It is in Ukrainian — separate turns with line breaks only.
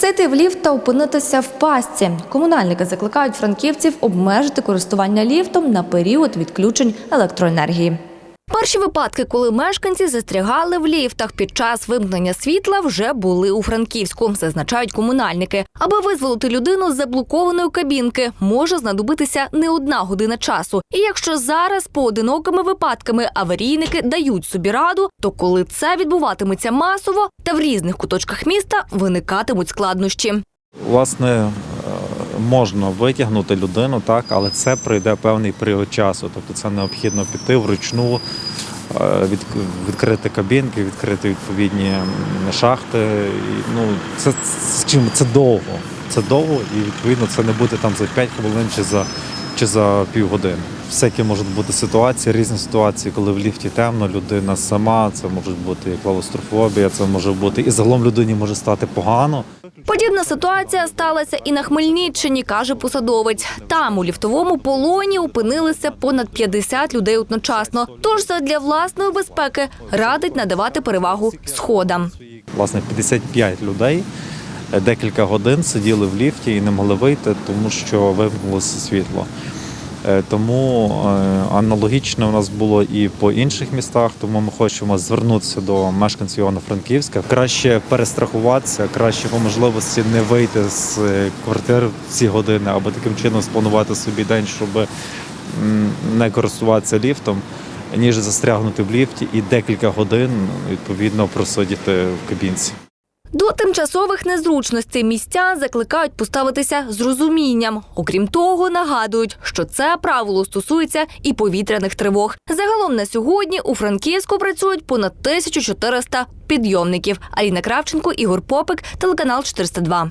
Зайти в ліфт та опинитися в пастці. Комунальники закликають франківців обмежити користування ліфтом на період відключень електроенергії. Перші випадки, коли мешканці застрягали в ліфтах під час вимкнення світла, вже були у Франківську, зазначають комунальники. Аби визволити людину з заблокованої кабінки, може знадобитися не одна година часу. І якщо зараз поодинокими випадками аварійники дають собі раду, то коли це відбуватиметься масово та в різних куточках міста виникатимуть складнощі.
Власне, можна витягнути людину, так, але це пройде певний період часу. Тобто це необхідно піти вручну, е, від, відкрити кабінки, відкрити відповідні шахти. І, ну, це, чим- це довго. Це довго і відповідно це не буде там за 5 хвилин чи за, чи за півгодини. Всякі можуть бути ситуації, різні ситуації, коли в ліфті темно, людина сама, це може бути і клаустрофобія, це може бути і загалом людині може стати погано.
Подібна ситуація сталася і на Хмельниччині, каже посадовець. Там у ліфтовому полоні опинилися понад 50 людей одночасно. Тож задля власної безпеки радить надавати перевагу сходам.
Власне, 55 людей декілька годин сиділи в ліфті і не могли вийти, тому що вимкнулося світло. Е, Тому е, аналогічно у нас було і по інших містах, тому ми хочемо звернутися до мешканців Івано-Франківська. Краще перестрахуватися, краще по можливості не вийти з е, квартир в ці години, або таким чином спланувати собі день, щоб не користуватися ліфтом, ніж застрягнути в ліфті і декілька годин відповідно просидіти в кабінці.
До тимчасових незручностей місця закликають поставитися з розумінням. Окрім того, нагадують, що це правило стосується і повітряних тривог. Загалом на сьогодні у Франківську працюють понад 1400 підйомників. Аліна Кравченко, Ігор Попик, телеканал 402.